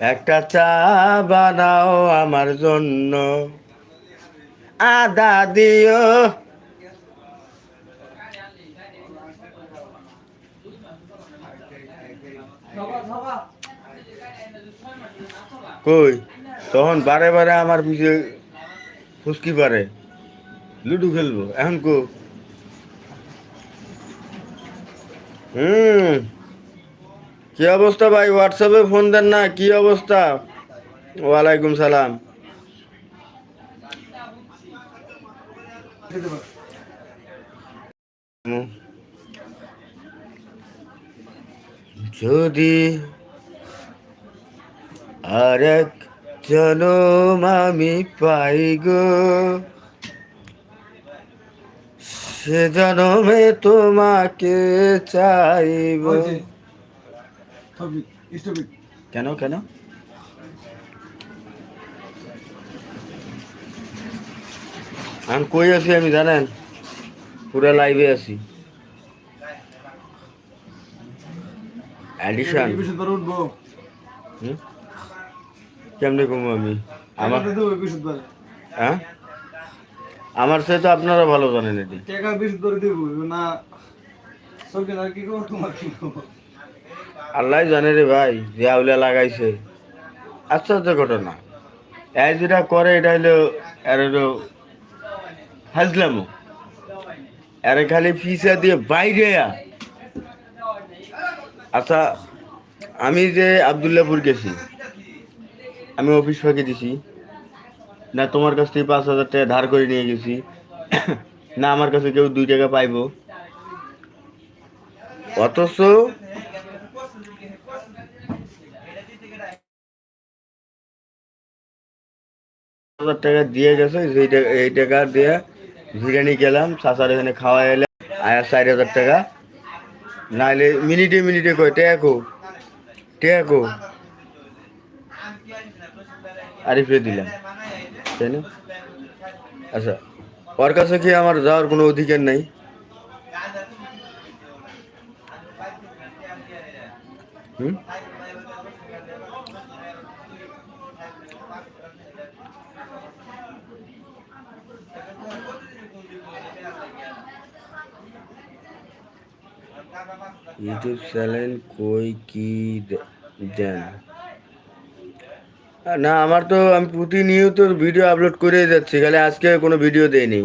একটা চা বানাও আমার জন্য। আদা দিও। কই? তখন বারে বারে আমার পিছিয়ে ফুসকি পারে। লুডু খেলব। এখন কো হুম। কি অবস্থা ভাই? হোয়াটসঅ্যাপে ফোন দেন না, কি অবস্থা? ওয়ালাইকুম সালাম। যদি আরেক জনম আমি পাই গো, সে জনমে তোমাকে চাইব। কেন কেন? আমি কই আছি আমি জানেন? পুরা লাইভে আছি। অ্যাডিশন কেমনে কমু আমি? আমার হ্যাঁ? আমার সাথে তো আপনারা ভালো জানেন এটি। টাকা বিশ ধরে দিব না। সরকার আর কি করব তোমার কি করব? আল্লাহ জানে রে ভাই যে আউলা লাগাইছে। আশ্চর্য ঘটনা। এই যেটা করে, এটা হলো, এর হাজলামো এর খালি ফিসা দিয়ে বাইরে আচ্ছা আমি যে আবদুল্লাপুর গেছি, আমি অফিস ফাঁকে দিছি। না, তোমার কাছ থেকে পাঁচ হাজার টাকা ধার করে নিয়ে গেছি। না, আমার কাছে কেউ দুই টাকা পাইব। অথচ হাজার টাকা দিয়ে গেছে সেই এই টাকা দিয়ে বিরিয়ানি গেলাম চাচার এখানে খাওয়া এলে, আয়া চার হাজার টাকা। নাহলে মিনিটে মিনিটে কয় টেকো টেকো আরিফে দিলাম, তাই না? আচ্ছা ওর কাছে কি আমার যাওয়ার কোনো অধিকার নাই? হুম? ইউটিউব চ্যানেল কই কি দেন। না আমার তো আমি প্রতিনিয়ত ভিডিও আপলোড করে যাচ্ছি খালি আজকে কোনো ভিডিও দেয়নি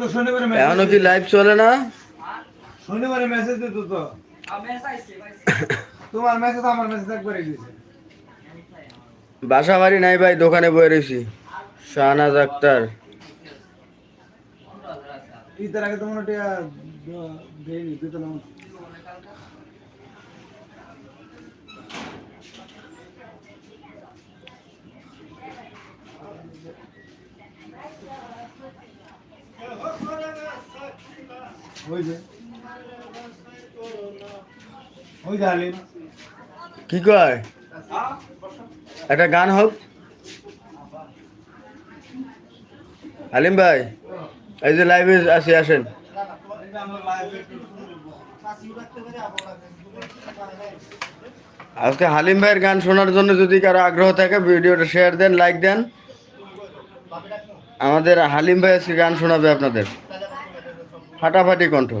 তো শনিবারে এখনও কি লাইভ চলে না? শনিবারে মেসেজ দিত তো। তোমার মেসেজ আমার মেসেজ একবারে দিয়েছে বাসা বাড়ি নাই ভাই দোকানে বয়ে রয়েছি শাহনাজ আক্তার। ঈদের আগে তো দেয়নি দিত না ওই যে। ওই যে হালিম কি কয়? একটা গান হোক। হালিম ভাই, এই যে লাইভে আসি, আসেন। আজকে হালিম ভাইয়ের গান শোনার জন্য যদি কারও আগ্রহ থাকে, ভিডিওটা শেয়ার দেন লাইক দেন। আমাদের হালিম ভাই আজকে গান শোনাবে আপনাদের। ফাটাফাটি কণ্ঠ।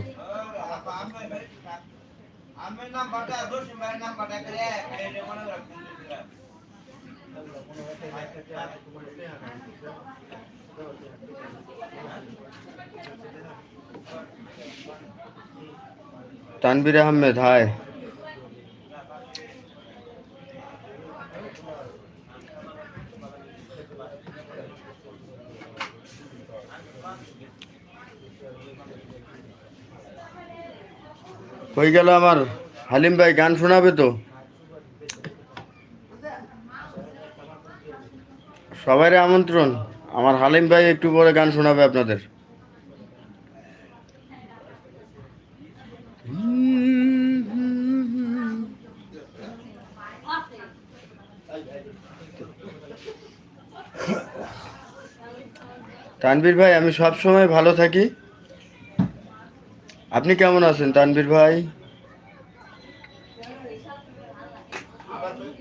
তানবির আহমেদ হায়। হয়ে গেল আমার হালিম ভাই গান শোনাবে তো? সবাই আমন্ত্রণ। আমার হালিম ভাই একটু পরে গান শোনাবে আপনাদের। তানবীর ভাই, আমি সব সময় ভালো থাকি। আপনি কেমন আছেন তানবীর ভাই?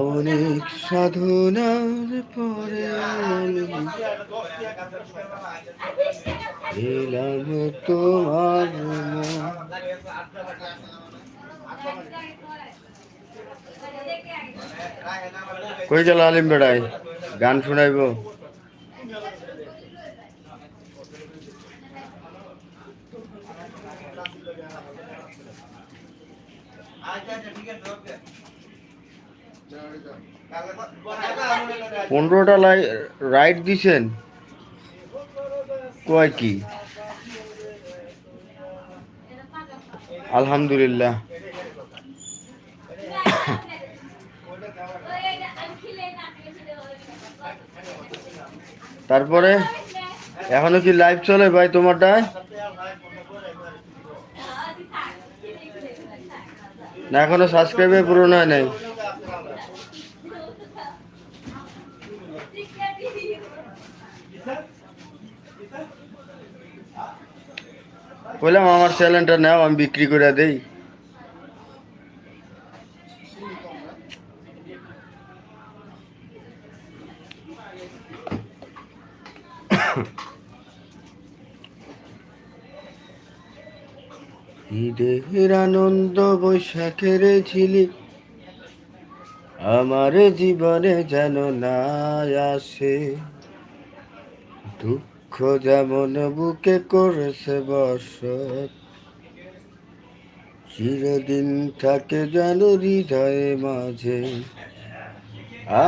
অনেক সাধনার পরে এলাম তোমার। কই গেল আলিম বেড়াই? গান শোনাইব? পনেরোটা রাইট দিছেন। কয় কি? আলহামদুলিল্লাহ। তারপরে? এখনও কি লাইভ চলে ভাই তোমারটায়? না, এখনও সাবস্ক্রাইবে পূরণ হয় নাই। বললাম আমার চ্যানেলটা নাও আমি বিক্রি করে দেই। ঈদের আনন্দ বৈশাখের ঝিলি। আমার জীবনে যেন না আসে। দুঃখ যেমন বুকে করেছে বসত, চিরদিন থাকে যেন হৃদয়ে মাঝে।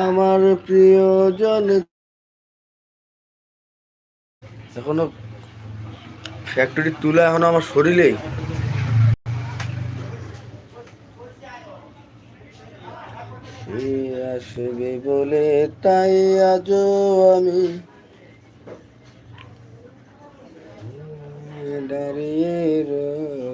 আমার প্রিয়জন এখনও ফ্যাক্টরি তুলা এখনও আমার শরীরেই সে আসবে বলে তাই আজও আমি দাঁড়িয়ে রই।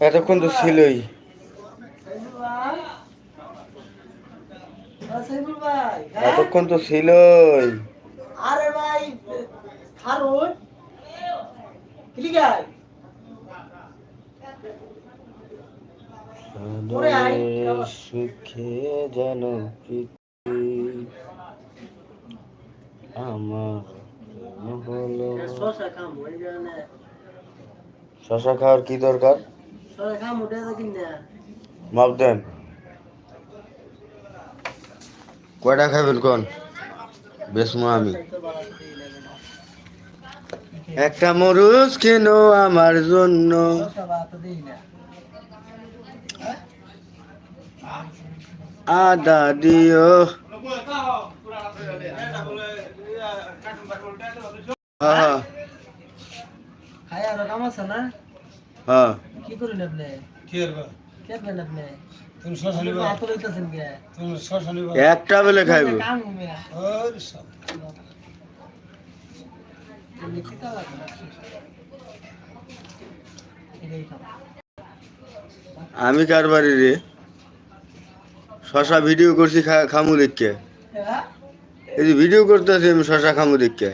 এতক্ষণ তো ছিলই। এতক্ষণ তো ছিলই। আরে ভাই হারুন কি। সুখে যেন আমার হলো শশা খাওয়ার কি দরকার? মাপ দেন। কয়টা খাবেন কোন? বেসমো আমি। একটা মরুচ কেন আমার জন্য। আদা দিও। হ্যাঁ খাই আর কাম আছে না? হ্যাঁ কি করুন আপনি? কি করবা কেটবেন আপনি? তুমি শশা নিবা হাত লইতেছেন কে তুমি শশা নিবা একটা বেলে খাইব কাম মিয়া ওরে সব এমনি লাগে এটাই খাম। আমি কার বাড়ি রে? শশা ভিডিও করছি খামু দেখকে। হ্যাঁ? এই যে ভিডিও করতেছি আমি শশা খামু দেখকে।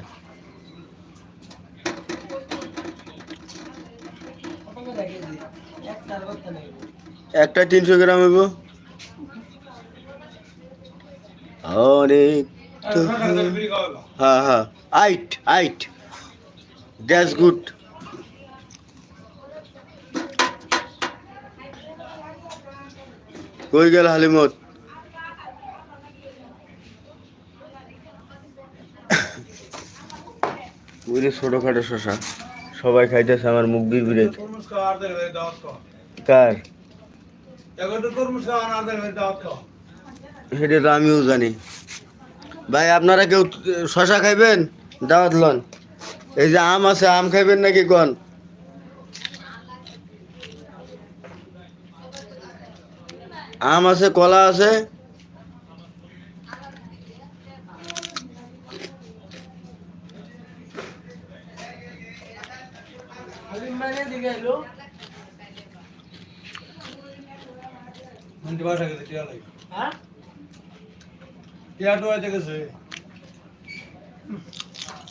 একটা তিনশো গ্রাম হইব আরে হ্যাঁ হ্যাঁ। Eight eight. গ্যাস গুড কই গেল হালিমত? ওই ছোটখাটো শশা। সবাই খাইতেছে আমার মুখ বিড়বিড়ে কার? সেটা তো আমিও জানি। ভাই আপনারা কেউ শশা খাইবেন? দাওয়াত লন। এই যে আম আছে আম খাইবেন নাকি কন? আম আছে কলা আছে? দিকে এলো মন্টি বাসা গেছে টিয়া লাগে হ্যাঁ টিয়া টোয়া গেছে